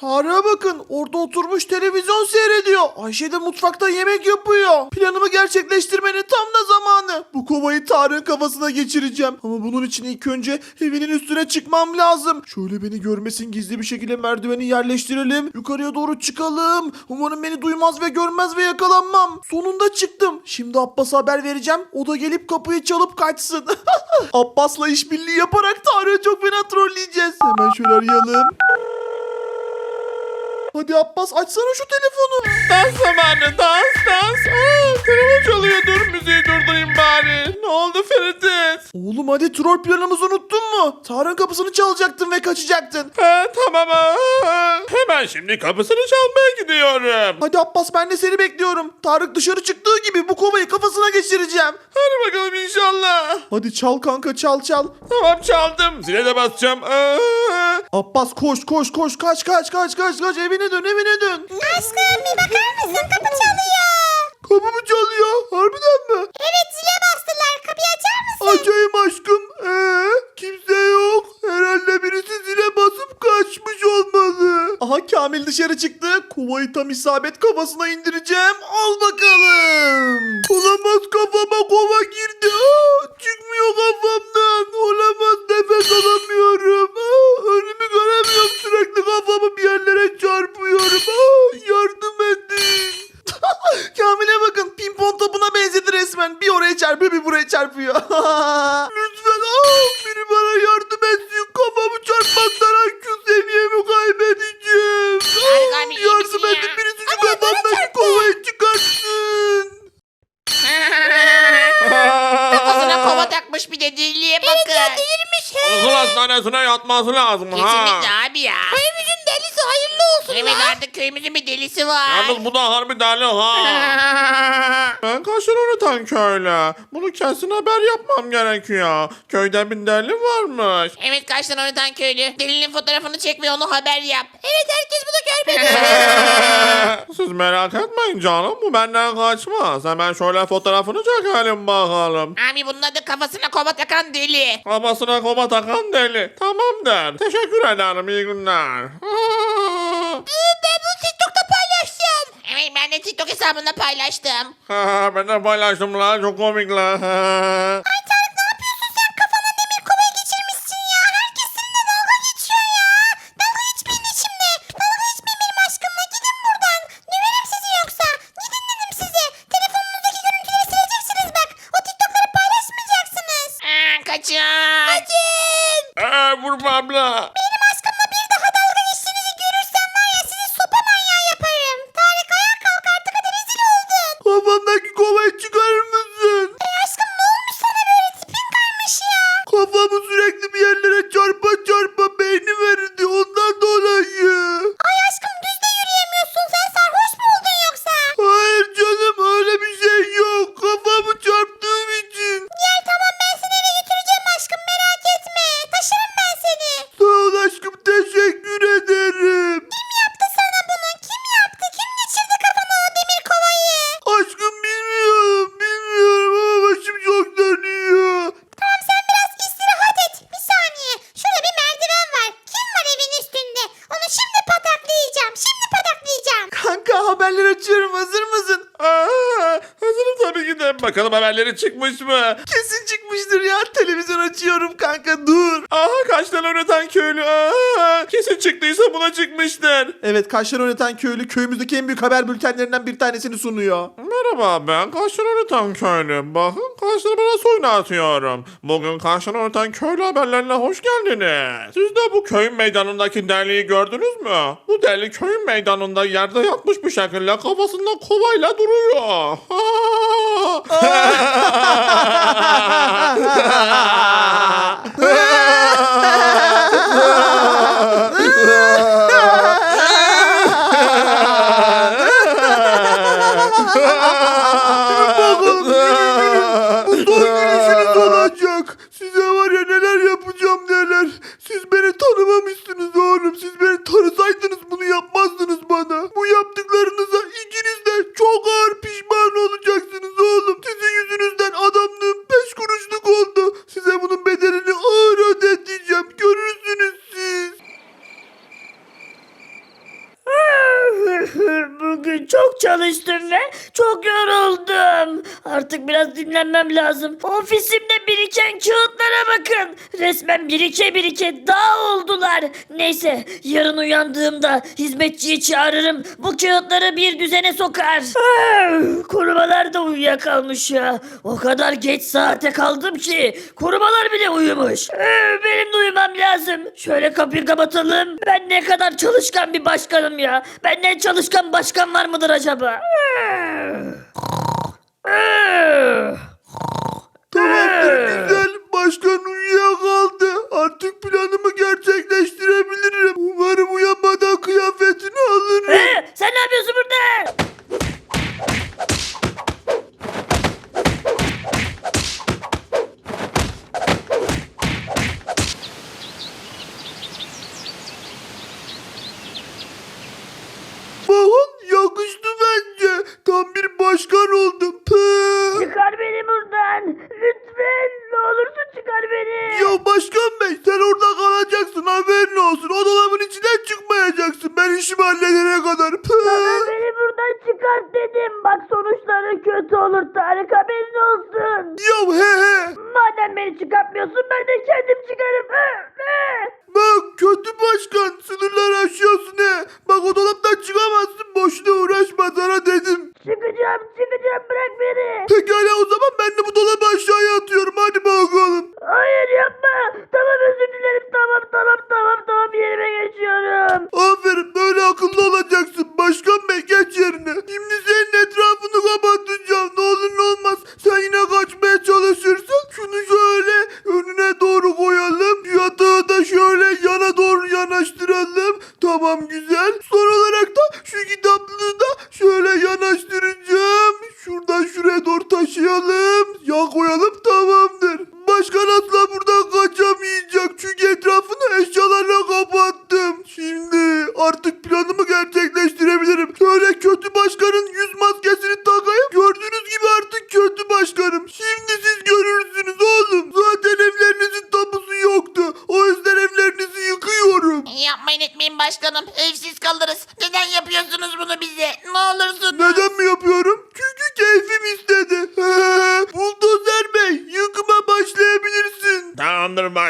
Tarık'a bakın orada oturmuş televizyon seyrediyor. Ayşe de mutfakta yemek yapıyor. Planımı gerçekleştirmenin tam da zamanı. Bu kovayı Tarık'ın kafasına geçireceğim. Ama bunun için ilk önce evinin üstüne çıkmam lazım. Şöyle beni görmesin gizli bir şekilde merdiveni yerleştirelim. Yukarıya doğru çıkalım. Umarım beni duymaz ve görmez ve yakalanmam. Sonunda çıktım. Şimdi Abbas'a haber vereceğim. O da gelip kapıyı çalıp kaçsın. Abbas'la işbirliği yaparak Tarık'ı çok fena trolleyeceğiz. Hemen şöyle arayalım. Hadi Abbas açsana şu telefonu. Dans zamanı dans dans. Aa, telefon çalıyor dur müziği durdurayım bari. Ne oldu Ferit? Oğlum hadi troll planımızı unuttun mu? Tarık'ın kapısını çalacaktın ve kaçacaktın. Ha, tamam aa. Hemen şimdi kapısını çalmaya gidiyorum. Hadi Abbas ben de seni bekliyorum. Tarık dışarı çıktığı gibi bu kovayı kafasına geçireceğim. Hadi bakalım inşallah. Hadi çal kanka çal çal. Tamam çaldım. Zile de basacağım. Aa. Abbas koş koş koş kaç kaç kaç kaç kaç evine dön evine dön. Aşkım bir bakar mısın kapı çalıyor. Kapı mı çalıyor? Harbiden mi? Evet zile bastılar kapıyı açar mısın? Açayım aşkım. Ee, kimse yok. Herhalde birisi zile basıp kaçmış olmalı. Aha Kamil dışarı çıktı. Kovayı tam isabet kafasına indireceğim. Al bakalım. Olamaz kafama kova girdi. Aa, artık köyümüzün bir delisi var. Yalnız bu da harbi deli ha. Ben kaşınırıtan köylü. Bunu kesin haber yapmam gerekiyor. Köyde bir deli varmış. evet kaçtan oynatan köylü. Delinin fotoğrafını çek ve onu haber yap. Evet herkes bunu görmedi. Siz merak etmeyin canım bu benden kaçmaz. Hemen şöyle fotoğrafını çekelim bakalım. Abi bunun adı kafasına kova takan deli. Kafasına koma takan deli. Tamamdır. Teşekkür ederim. iyi günler. ben bunu TikTok'ta paylaşacağım. Evet ben de TikTok hesabında paylaştım. ben de paylaştım la. Çok komik la. Ay çıkmış mı? Çıkmıştır. Evet Kaşlar Yöneten Köylü köyümüzdeki en büyük haber bültenlerinden bir tanesini sunuyor. Merhaba ben Kaştan öğreten köylü. Bakın kaşlarımı nasıl oynatıyorum. Bugün Kaştan öğreten köylü haberlerine hoş geldiniz. Siz de bu köyün meydanındaki deliği gördünüz mü? Bu deli köyün meydanında yerde yatmış bir şekilde kafasında kovayla duruyor. Bakalım bugün çok çalıştım ve çok yoruldum. Artık biraz dinlenmem lazım. Ofisimde biriken kağıtlara bakın. Resmen birike birike dağ oldular. Neyse yarın uyandığımda hizmetçiyi çağırırım. Bu kağıtları bir düzene sokar. Korumalar da uyuyakalmış ya. O kadar geç saate kaldım ki korumalar bile uyumuş. Benim de uyumam lazım. Şöyle kapıyı kapatalım. Ben ne kadar çalışkan bir başkanım ya. Benden çalışkan başkan var mıdır acaba? Tamamdır güzel. Başkan uyuyakaldı. Artık planımı gerçekleştirebilirim. Umarım uyanmadan kıyafetini alırım. Ee, sen ne yapıyorsun burada? Bakın yakıştı bence. Tam bir başkan oldum. Pıh. Çıkar beni buradan. Lütfen ne olursun çıkar beni. Ya başkan bey sen orada kalacaksın haberin olsun. O dolabın içinden çıkmayacaksın. Ben işimi halledene kadar. Pıh. Sana beni buradan çıkart dedim. Bak sonuçları kötü olur Tarık haberin olsun. Ya he he. Madem beni çıkartmıyorsun ben de kendim çıkarım. Hı, hı. Bak kötü başkan sınırları aşıyorsun he. Bak o dolaptan çıkamazsın. Boşuna uğraşma sana dedim. Çıkacağım çıkacağım bırak beni. Pekala o zaman ben de bu dolabı aşağıya atıyorum. Hadi bakalım. Hayır yapma. Tamam özür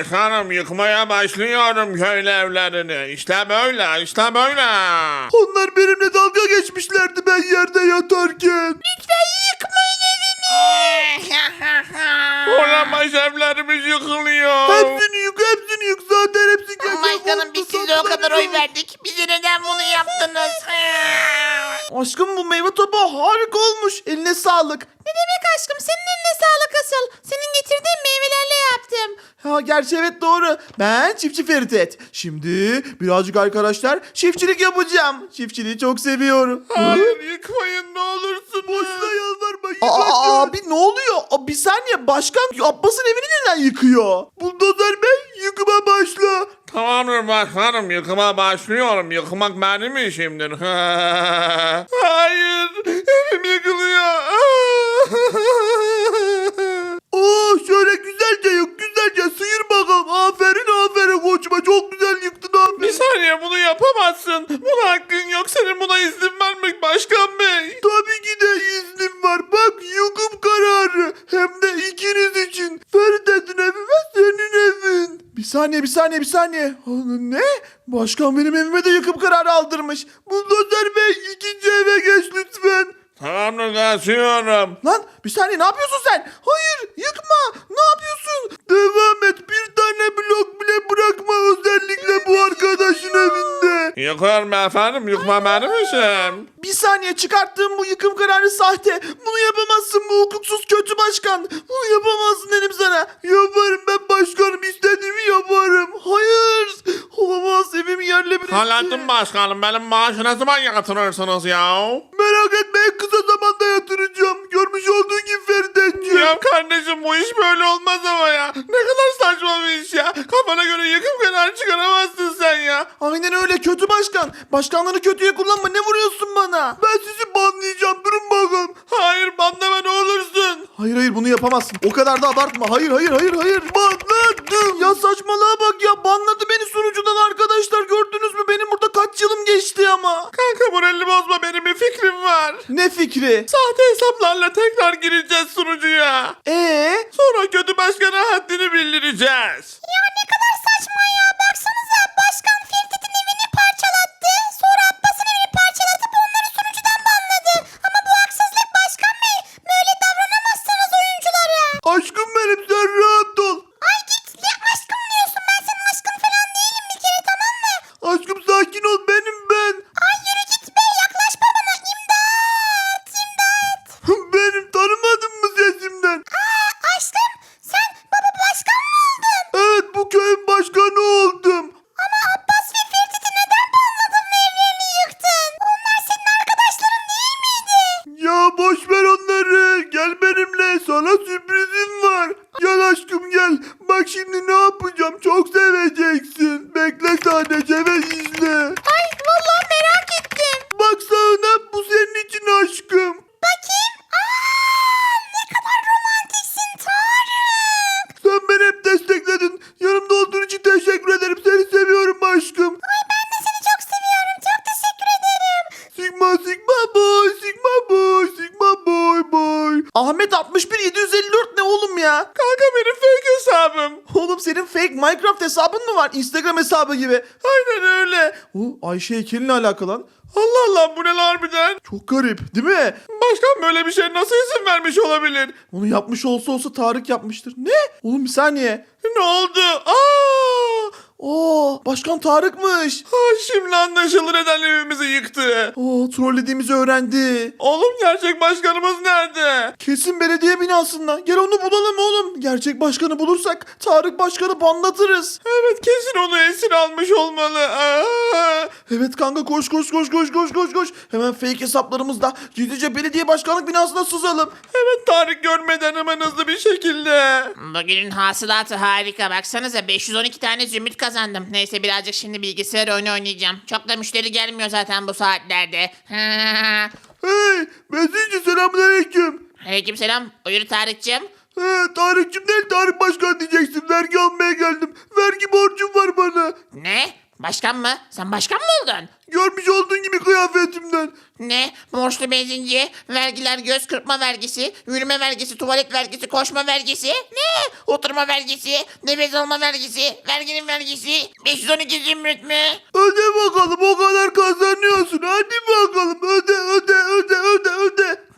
Başkanım yıkmaya başlıyorum köylü evlerini. İşte böyle işte böyle. Onlar benimle dalga geçmişlerdi ben yerde yatarken. Olamaz evlerimiz yıkılıyor. Hepsini yık hepsini yık zaten hepsi gece Başkanım biz size o kadar oy verdik. Bize neden bunu yaptınız? Aşkım bu meyve tabağı harika olmuş. Eline sağlık. Ne demek aşkım? Senin eline sağlık asıl. Senin getirdiğin meyvelerle yaptım. Ha gerçi evet doğru. Ben çiftçi Feritet. Şimdi birazcık arkadaşlar çiftçilik yapacağım. Çiftçiliği çok seviyorum. Hayır yıkmayın ne olursun. Boşuna yalvarma. Aa, abi ne oluyor? Aa, bir saniye başkan Abbas'ın evini neden yıkıyor? Buldozer Bey yıkıma başla. Tamamdır başkanım yıkıma başlıyorum. Yıkmak benim işimdir. Hayır evim yıkılıyor. Oo şöyle güzelce yık güzelce sıyır bakalım. Aferin aferin koçuma çok güzel yıktın abi. Bir saniye bunu yapamazsın. Buna hakkın yok. Senin buna izin vermek başkan bey. Tabii ki de iznim var. Bak yıkım kararı. Hem de ikiniz için. Feritet'in evi ve senin evin. Bir saniye bir saniye bir saniye. Ne? Başkan benim evime de yıkım kararı aldırmış. Tamamdır kaçıyorum. Lan bir saniye ne yapıyorsun sen? Hayır yıkma. Ne yapıyorsun? Devam et. Bir tane blok bile bırakma özellikle bu arkadaşın evinde. Yıkıyorum efendim. Yıkma benim işim. Bir saniye çıkarttığım bu yıkım kararı sahte. Bunu yapamazsın bu hukuksuz kötü başkan. Bunu yapamazsın dedim sana. Yaparım ben başkanım istediğimi yaparım. Hayır. Olamaz evimi yerle bir etti. Başkanım. Benim maaşı ne zaman yatırırsınız ya? Merak etme en kısa zamanda yatıracağım. Görmüş olduğun gibi Feridetciğim. Ya kardeşim bu iş böyle olmaz ama ya. Ne kadar saçma bir iş ya. Kafana göre yıkım kararı çıkaramazsın sen ya. Aynen öyle kötü başkan. Başkanları kötüye kullanma ne vuruyorsun bana? Ben sizi banlayacağım. Durun bakalım. Hayır banlama ne olursun. Hayır hayır bunu yapamazsın. O kadar da abartma. Hayır hayır hayır hayır. Banladım. Ya saçmalığa bak ya. Banladı beni sunucudan arkadaşlar. Gördünüz mü? Benim burada kaç yılım geçti ama. Kanka moralini bozma benim var. Ne fikri? Sahte hesaplarla tekrar gireceğiz sunucuya. Ee? Sonra kötü başkana haddini bildireceğiz. Ya ne kadar saçma ya. Baksanıza başkan Minecraft hesabın mı var? Instagram hesabı gibi. Aynen öyle. O Ayşe heykelinle alakalı lan. Allah Allah bu ne lan harbiden? Çok garip değil mi? Başkan böyle bir şey nasıl izin vermiş olabilir? Onu yapmış olsa olsa Tarık yapmıştır. Ne? Oğlum bir saniye. Ne oldu? Aa! Oo, başkan Tarık'mış. Ha, şimdi anlaşılır neden evimizi yıktı. Oo, trollediğimizi öğrendi. Oğlum gerçek başkanımız nerede? Kesin belediye binasında. Gel onu bulalım oğlum. Gerçek başkanı bulursak Tarık başkanı banlatırız. Evet kesin onu esir almış olmalı. Aa! Evet kanka koş koş koş koş koş koş koş. Hemen fake hesaplarımızda gizlice belediye başkanlık binasına sızalım. Evet Tarık görmeden hemen hızlı bir şekilde. Bugünün hasılatı harika. Baksanıza 512 tane zümrüt kazandım. Neyse birazcık şimdi bilgisayar oyunu oynayacağım. Çok da müşteri gelmiyor zaten bu saatlerde. Hey Mesihci selamünaleyküm. Aleykümselam. Buyur Tarık'cığım. He, Tarık'cım değil Tarık Başkan diyeceksin. Vergi almaya geldim. Vergi borcum var bana. Ne? Başkan mı? Sen başkan mı oldun? Görmüş olduğun gibi kıyafetimden. Ne? Borçlu benzinci, vergiler, göz kırpma vergisi, yürüme vergisi, tuvalet vergisi, koşma vergisi, ne? Oturma vergisi, nefes alma vergisi, verginin vergisi, 512 zümrüt mü? Öde bakalım o kadar kazanıyorsun. Hadi bakalım öde öde öde öde öde.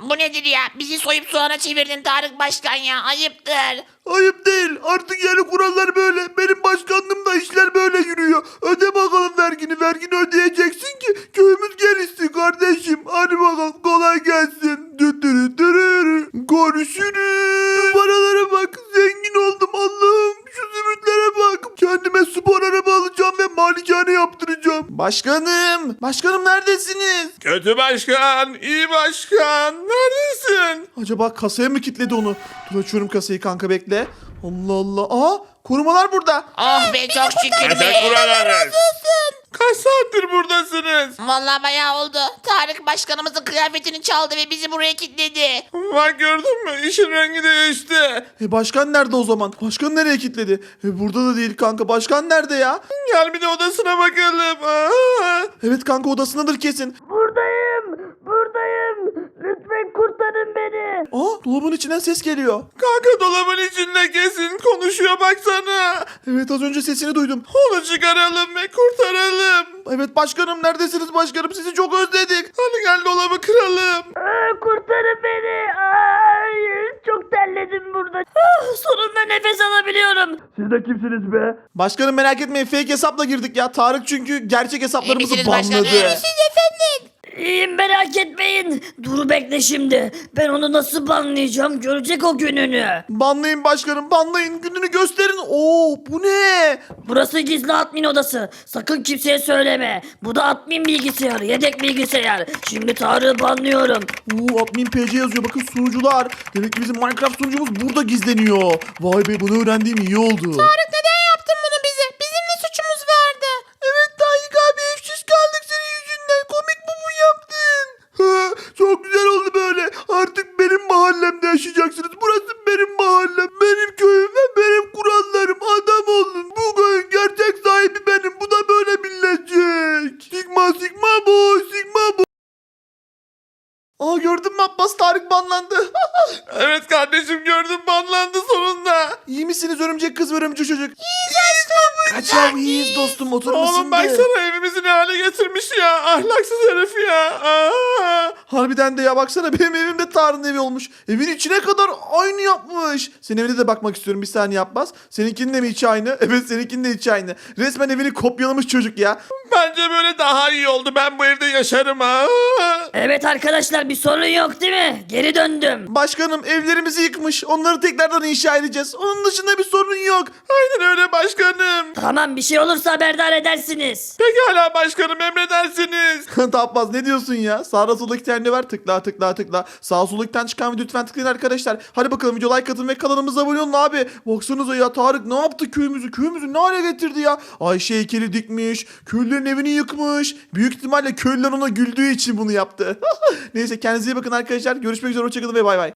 Bu nedir ya? Bizi soyup soğana çevirdin Tarık Başkan ya. Ayıptır. Ayıp değil. Artık yeni kurallar böyle. Benim başkanlığımda işler böyle yürüyor. Öde bakalım vergini. Vergini ödeyeceksin ki köyümüz gelişsin kardeşim. Hadi bakalım kolay gelsin. Düdürü dürürü. Görüşürüz. Başkanım. Başkanım neredesiniz? Kötü başkan, iyi başkan. Neredesin? Acaba kasaya mı kilitledi onu? Dur açıyorum kasayı kanka bekle. Allah Allah. Aa korumalar burada. Oh be çok şükür be. Teşekkür ederiz. Kaç saattir buradasınız? Vallahi bayağı oldu. Tarık başkanımızın kıyafetini çaldı ve bizi buraya kilitledi. Bak gördün mü? İşin rengi değişti. E başkan nerede o zaman? Başkan nereye kilitledi? E burada da değil kanka. Başkan nerede ya? Gel bir de odasına bakalım. Aa! Evet kanka odasındadır kesin. Buradayım. Lütfen kurtarın beni. Aa dolabın içinden ses geliyor. Kanka dolabın içinde kesin konuşuyor baksana. Evet az önce sesini duydum. Onu çıkaralım ve kurtaralım. Evet başkanım neredesiniz başkanım? Sizi çok özledik. Hadi gel dolabı kıralım. Aa, kurtarın beni. Ay, çok terledim burada. Ah, sonunda nefes alabiliyorum. Siz de kimsiniz be? Başkanım merak etmeyin fake hesapla girdik ya. Tarık çünkü gerçek hesaplarımızı misiniz başkanım? banladı. İyi misiniz İyiyim merak etmeyin. Dur bekle şimdi. Ben onu nasıl banlayacağım görecek o gününü. Banlayın başkanım banlayın gününü gösterin. Oo bu ne? Burası gizli admin odası. Sakın kimseye söyleme. Bu da admin bilgisayarı. Yedek bilgisayar. Şimdi Tarık'ı banlıyorum. Oo admin PC yazıyor bakın sunucular. Demek ki bizim Minecraft sunucumuz burada gizleniyor. Vay be bunu öğrendiğim iyi oldu. Neden Evet kardeşim gördüm banlandı sonunda. İyi misiniz örümcek kız ve örümcek çocuk? İyiyiz aşkım. Kaç ya iyiyiz dostum oturur musun Oğlum baksana evimizi ne hale getirmiş ya. Ahlaksız herif ya. Aa. Harbiden de ya baksana benim evim de Tarık'ın evi olmuş. Evin içine kadar aynı yapmış. Senin evine de bakmak istiyorum bir saniye yapmaz. Seninkinin de mi içi aynı? Evet seninkinin de içi aynı. Resmen evini kopyalamış çocuk ya. Bence böyle daha iyi oldu. Ben bu evde yaşarım ha. Evet arkadaşlar bir sorun yok değil mi? Geri döndüm. Başkanım evlerimizi yıkmış. Onları tekrardan inşa edeceğiz. Onun dışında bir sorun yok. Aynen öyle başkanım. Tamam bir şey olursa haberdar edersiniz. Pekala başkanım emredersiniz. Tapmaz ne diyorsun ya? Sağda solda iki tane var. Tıkla tıkla tıkla. Sağ soldaktan çıkan video lütfen tıklayın arkadaşlar. Hadi bakalım video like atın ve kanalımıza abone olun abi. Baksanıza ya Tarık ne yaptı köyümüzü? Köyümüzü ne hale getirdi ya? Ayşe heykeli dikmiş. Köylülerin evini yıkmış. Büyük ihtimalle köylüler ona güldüğü için bunu yaptı. Neyse kendinize iyi bakın arkadaşlar. Görüşmek üzere. Hoşçakalın ve bay bay.